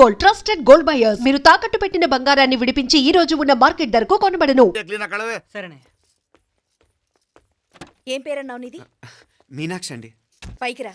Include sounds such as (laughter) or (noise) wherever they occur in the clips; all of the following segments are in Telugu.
గోల్డ్ ట్రస్టెడ్ గోల్డ్ బయర్స్ మీరు తాకట్టు పెట్టిన బంగారాన్ని విడిపించి ఈ రోజు ఉన్న మార్కెట్ ధరకు కొనబడను. సరేనే. ఏం పేరన్నావు నీది? మీనాక్షి అండి. పైకి రా.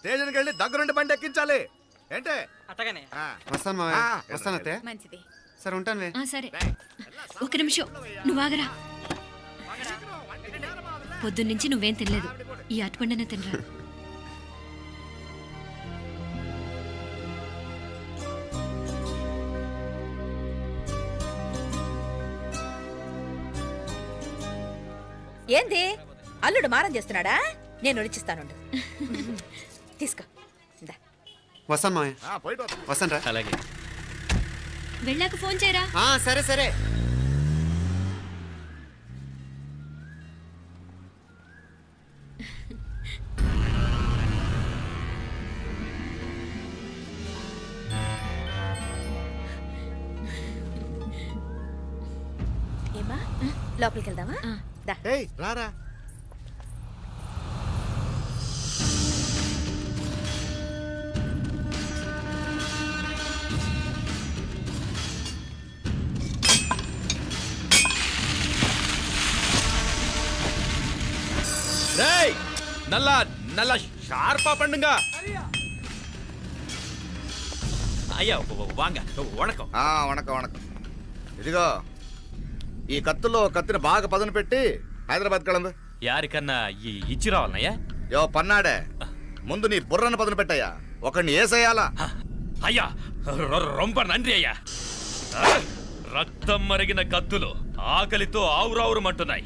స్టేషన్కి వెళ్ళి దగ్గరుండి బండి ఎక్కించాలి. ఏంటే? అట్టగానే ఆ. వస్తాను మావయ్య. ఆ, వస్తాను అత్తే మంచిది. సరే ఉంటాను వే ఆ సరే. ఒక నిమిషం. నువ్వు ఆగరా. పొద్దున్నుంచి నువ్వేం తినలేదు. ఈ అటుపండనే తినరా. ఏంది? అల్లుడు మారం చేస్తున్నాడా? నేను రుచిస్తాను (laughs) తీసుకో. ఇందా. వస్తాను మావయ్య. ఆ, పోయిట్ వస్తా. వస్తాను రా అలాగే. వెళ్ళాక ఫోన్ చేయరా? ఆ, సరే సరే. ఏమా? లోపలికి వెళ్దామా? ఆ. దా. ఏయ్ రారా. நல்லா நல்லா ஷார்ப்பா பண்ணுங்க ஐயா வ- வாங்க வணக்கம் ఆ, వణకం వణకం ఇదిగో ఈ కత్తుల్లో కత్తిని బాగా పదును పెట్టి హైదరాబాద్ కళందు யாருக்கண்ணா இ- இச்சிராவல்லையா యో పన్నాడే ముందు నీ బుర్రను పదును పెట్టయ్యా ఒకడిని ఏసేయాలా అయ్యా రొ- రొంబ నంది అయ్యా ఆ, రక్తం మరిగిన కత్తులు ఆకలితో ఆవురావురమంటున్నాయి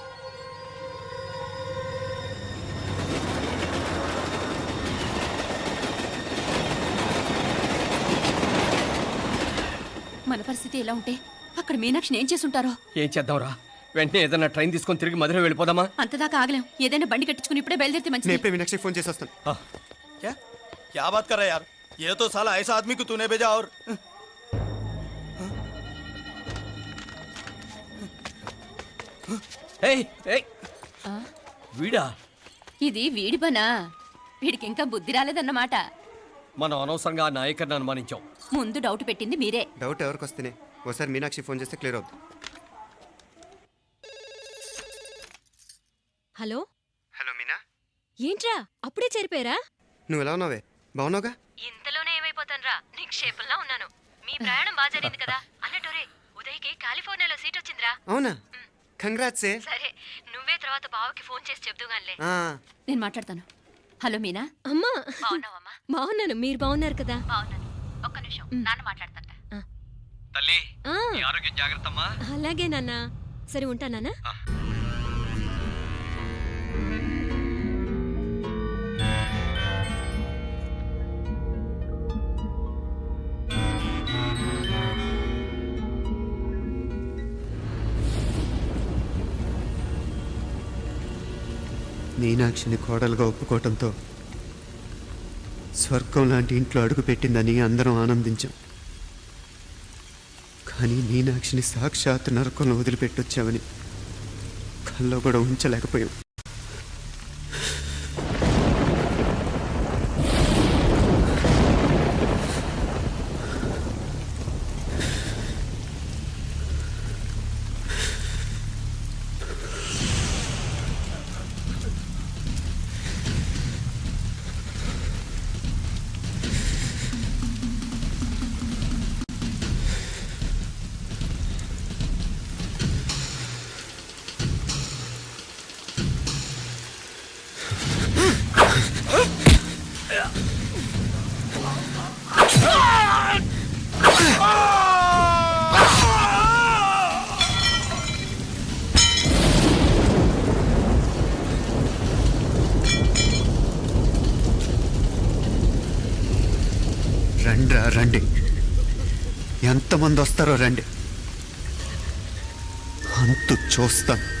పరిస్థితి ఎలా ఉంటే అక్కడ మీనాక్షిని ఏం చేసుంటారో ఏం చేద్దాంరా వెంటనే ఏదైనా ట్రైన్ తీసుకొని తిరిగి మధుర వెళ్ళిపోదామా అంతదాకా ఆగలేం ఏదైనా బండి కట్టించుకుని ఇప్పుడే బయలుదేరితే నేను మంచిది ఇప్పుడే మీనాక్షి ఫోన్ చేసి వస్తాను क्या क्या बात कर रहा है यार ये तो साला ऐसा आदमी को तूने भेजा और ఏయ్ ఏయ్ ఆ, వీడా ఇది వీడి పనా వీడికి ఇంకా బుద్ధి రాలేదన్నమాట మనం అనవసరంగా ఆ నాయకర్ని అనుమానించాం ముందు డౌట్ పెట్టింది మీరే. డౌట్ ఎవరికి వస్తేనే ఒకసారి మీనాక్షి ఫోన్ చేస్తే క్లియర్ అవుతుంది హలో? హలో మీనా? ఏంట్రా? అప్పుడే చేరిపోయారా? నువ్వు ఎలా ఉన్నావే? బాగున్నావుగా? ఇంతలోనే ఏమైపోతానరా? నిక్షేపంలా ఉన్నాను. మీ ప్రయాణం బాగా జరిగింది కదా? అన్నట్టురే ఉదయ్కి కాలిఫోర్నియాలో సీట్ వచ్చిందిరా. అవునా? కంగ్రాట్స్. సరే నువ్వే తర్వాత బావకి ఫోన్ చేసి చెప్దుగానిలే. ఆ, నేను మాట్లాడతాను. హలో మీనా. అమ్మా. బాగున్నావమ్మా బాగున్నాను. మీరు బాగున్నారు కదా? బాగున్నాను. ఒక్క నిమిషం. నాన్న మాట్లాడతాట తల్లి ఆరోగ్యం జాగ్రత్తమ్మా. అలాగే నాన్న. సరే ఉంటానా మీనాక్షిని కోడలుగా ఒప్పుకోవటంతో స్వర్గం లాంటి ఇంట్లో అడుగుపెట్టిందని అందరం ఆనందించాం. కానీ మీనాక్షిని సాక్షాత్ నరకంలో వదిలిపెట్టొచ్చామని కల్లో కూడా ఉంచలేకపోయాం. ఎంతమంది వస్తారో రండి. అంతు చూస్తాను.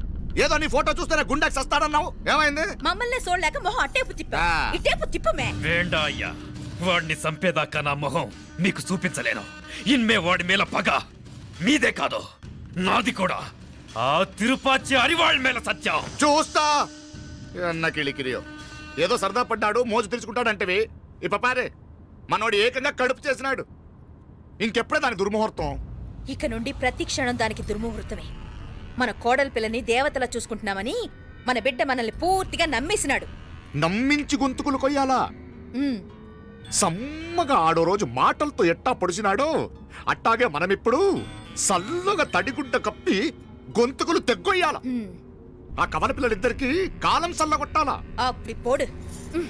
ఏదో నీ ఫోటో చూస్తేనే గుండెకి సస్తాడన్నావు? ఏమైంది? మమ్మల్ని చూడలేక మొహం అట్టేపు తిప్పా. ఆ. ఇట్టేపు తిప్పమే. వేండా అయ్యా వాడిని చంపేదాకా నా మొహం మీకు చూపించలేను. ఇన్మే వాడి మేల పగ. మీదే కాదు నాది కూడా. ఆ తిరుపాచి అరివాళ్ళ మేల సత్యం. చూస్తా. అన్న కిళికిరియో. ఏదో సరదా పడ్డాడు మోజు తెలుసుకుంటాడు అంటవి ఇప్ప పారే మనోడు ఏకంగా కడుపు చేసినాడు. ఇంకెప్పుడే దాని దుర్ముహూర్తం? ఇక నుండి ప్రతి క్షణం దానికి దుర్ముహూర్తమే. మన కోడలి పిల్లని దేవతలా చూసుకుంటున్నామని మన బిడ్డ మనల్ని పూర్తిగా నమ్మేసినాడు. నమ్మించి గొంతుకులు కొయ్యాలా? ఉమ్, సమ్మగా ఆడో రోజు మాటలతో ఎట్టా పొడిచినాడో? అట్టాగే మనమిప్పుడు సల్లుగా తడిగుడ్డ కప్పి గొంతుకులు తెగ్గొయ్యాల? ఉమ్. ఆ కవల పిల్లలిద్దరికి కాలం సల్లగొట్టాలా? ఉమ్.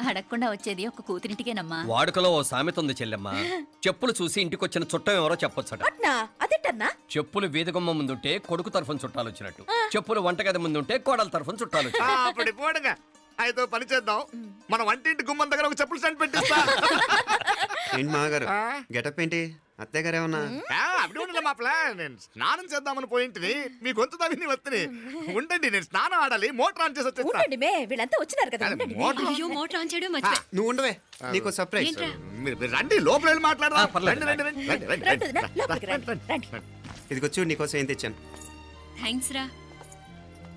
అడగకుండా వచ్చేది ఒక కూతురింటికేనమ్మా. వాడుకలో ఓ సామెత ఉంది చెల్లెమ్మ. చెప్పులు చూసి ఇంటికొచ్చిన చుట్టం ఎవరో చెప్పొచ్చట. అట్నా? అదేంటన్నా? చెప్పులు వీధగుమ్మ ముందుంటే కొడుకు తరఫున చుట్టాలు వచ్చినట్టు చెప్పులు వంటగది ముందుంటే కోడల తరఫున చుట్టాలు ఆ, వచ్చినట్టు అప్పుడు పోడుగా అయితే ఓ పని చేద్దాం. మన వంటింటి గుమ్మం దగ్గర ఒక చెప్పులు స్టాండ్ పెట్టిస్తా. (laughs) ఏంటి మామగారు? ఆ? గెటప్ ఏంటి? అత్తయ్య గారు ఏమన్నా? అప్పుడు ఉండలే మా ప్లాన్. నేను స్నానం చేద్దామని పోయింటిని. మీ గొంతు తవ్వి వస్తుంది ఉండండి నేను స్నానం ఆడాలి. మోటార్ ఆన్ చేసి వచ్చేస్తా. ఉండండి మే వీళ్ళంతా వచ్చినారు కదా అదే, ఉండండి మే. మోటార్ అయ్యో మోటార్ ఆన్ చేయడం మర్చిపోయా. నువ్వు ఉండవే. నీకు సర్ప్రైజ్ ఏంట్రా? మీరు మీరు రండి లోపల వెళ్ళి మాట్లాడదాం. రండి రండి రండి రండి రండి రండి రండి నీకోసం ఏం తెచ్చాను. థ్యాంక్స్ రా.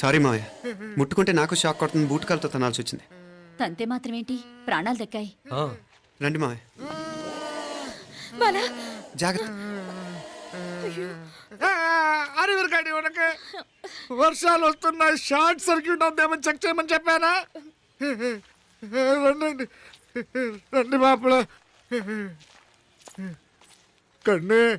సారీ మావయ్య ముట్టుకుంటే నాకు షాక్ కొడుతుంది. బూట్ కాలుతో తనాల్సి వచ్చింది. తంతే మాత్రమేంటి? ప్రాణాలు దక్కాయి. ఆ, రండి మావయ్య బాలా. జాగ్రత్త. ఉనక. వర్షాలు వస్తున్నాయి. షార్ట్ సర్క్యూట్ అవుతామని చెక్ చేయమని చెప్పానా? రండి రండి మాపల. కన్ను.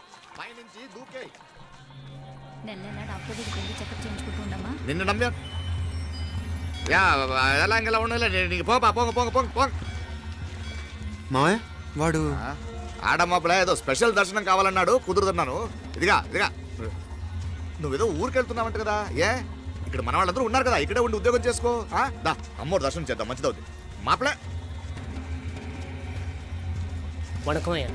పైనుంచి దూకే నెల నెల డాక్టర్ దగ్గరికి వెళ్ళి చెకప్ చేయించుకుంటూ ఉండమ్మా నిన్ను నమ్మా యా ఎలా ఇంకెలా ఉండలే నీకు పోపా పోంగ పోంగ పోంగ పోంగ మావయ్య వాడు ఆడమ్మప్పుడే ఏదో స్పెషల్ దర్శనం కావాలన్నాడు కుదురుతున్నాను ఇదిగా ఇదిగా నువ్వేదో ఊరికెళ్తున్నావంట కదా ఏ ఇక్కడ మన వాళ్ళందరూ ఉన్నారు కదా ఇక్కడే ఉండి ఉద్యోగం చేసుకో ఆ? దా అమ్మోడు దర్శనం చేద్దాం మంచిదవుతుంది మాపలే வணக்கம் ஐயா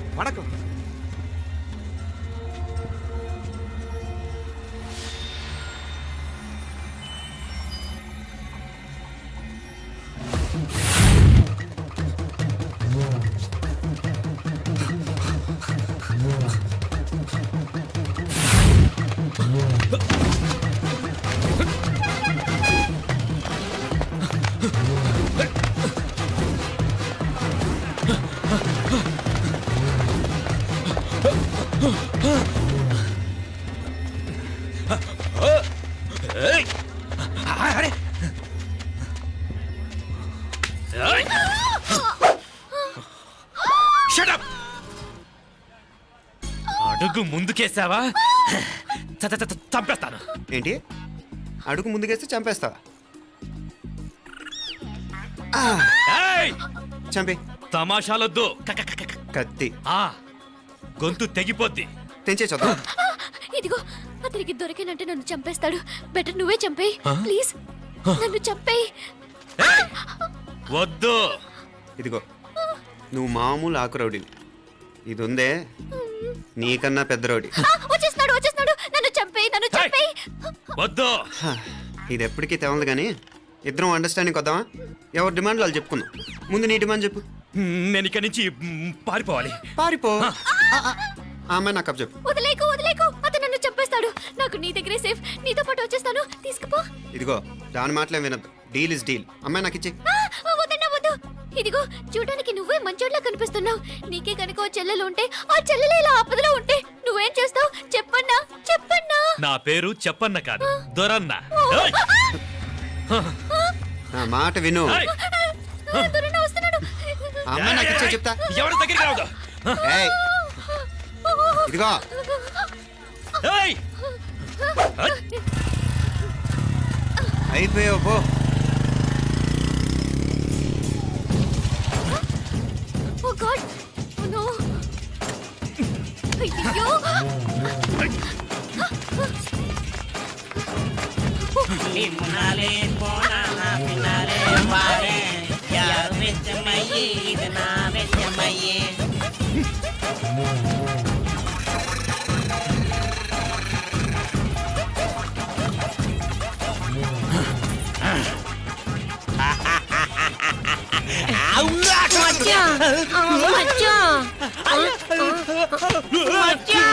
అడుగు ముందుకేసావా? చంపేస్తాను. ఏంటి? అడుగు ముందుకేస్తే చంపేస్తావా! చంపే. తమాషాలొద్దు. కత్తి. ఆ, గొంతు తెగిపోద్ది. తెంచే చదువు అతనికి దొరికినంటే నన్ను చంపేస్తాడు. బెటర్ నువ్వే చంపేయి. ప్లీజ్ నన్ను చంపేయి! వద్దు. ఇదిగో నువ్వు మామూలు ఆకు రౌడీవి ఇది ఉందే నీకన్నా పెద్ద రౌడీ. ఆ, వచ్చేస్తున్నాడు వచ్చేస్తున్నాడు. నన్ను చంపేయి నన్ను! చంపేయి. వద్దు. ఇది ఎప్పటికీ తెవలదు కానీ ఇద్దరం అండర్స్టాండింగ్ వద్దామా ఎవరి డిమాండ్ వాళ్ళు చెప్పుకుందాం. ముందు నీ డిమాండ్ చెప్పు. నేను ఇక్కడి నుంచి పారిపోవాలి. పారిపో. ఆ, ఆ, ఆ అమ్మాయి నాకు చెప్పు. వదిలేకు వదిలేకు. చంపేస్తాడు నాకు నీ దగ్గరే సేఫ్ నీతో పాటు వచ్చేస్తాను. తీసుకుపో. ఇదిగో దాని మాటలే వినద్దు. Deal is deal. అమ్మాయి నాకు ఇచ్చి ఆ, వద్దన్నా వద్దు. ఇదిగో చూడడానికి నువ్వే మంచోట్లా కనిపిస్తున్నావు. నీకే కనుక ఓ చెల్లెలు ఉంటే ఆ చెల్లెలు ఇలా ఆపదలో ఉంటే నువ్వేం చేస్తావు? చెప్పన్నా చెప్పన్నా. నా పేరు చెప్పన్న కాదు. దొరన్న. ఏయ్! నా మాట విను. ఏయ్! దొరన్న వస్తున్నాడు. ఆ అమ్మాయి నాకు ఇచ్చే చెప్తా. ఎవరి దగ్గరికి రావద్దు? ఏయ్. ఇదిగో! అయిపోయావు పో. Oh god! Oh no! అయ్యో నిన్నలే పోనా పిన్నలే వారే యా వెచ్చమయ్యి ఇది నా వెచ్చమయ్యి. మచ్చా మచ్చా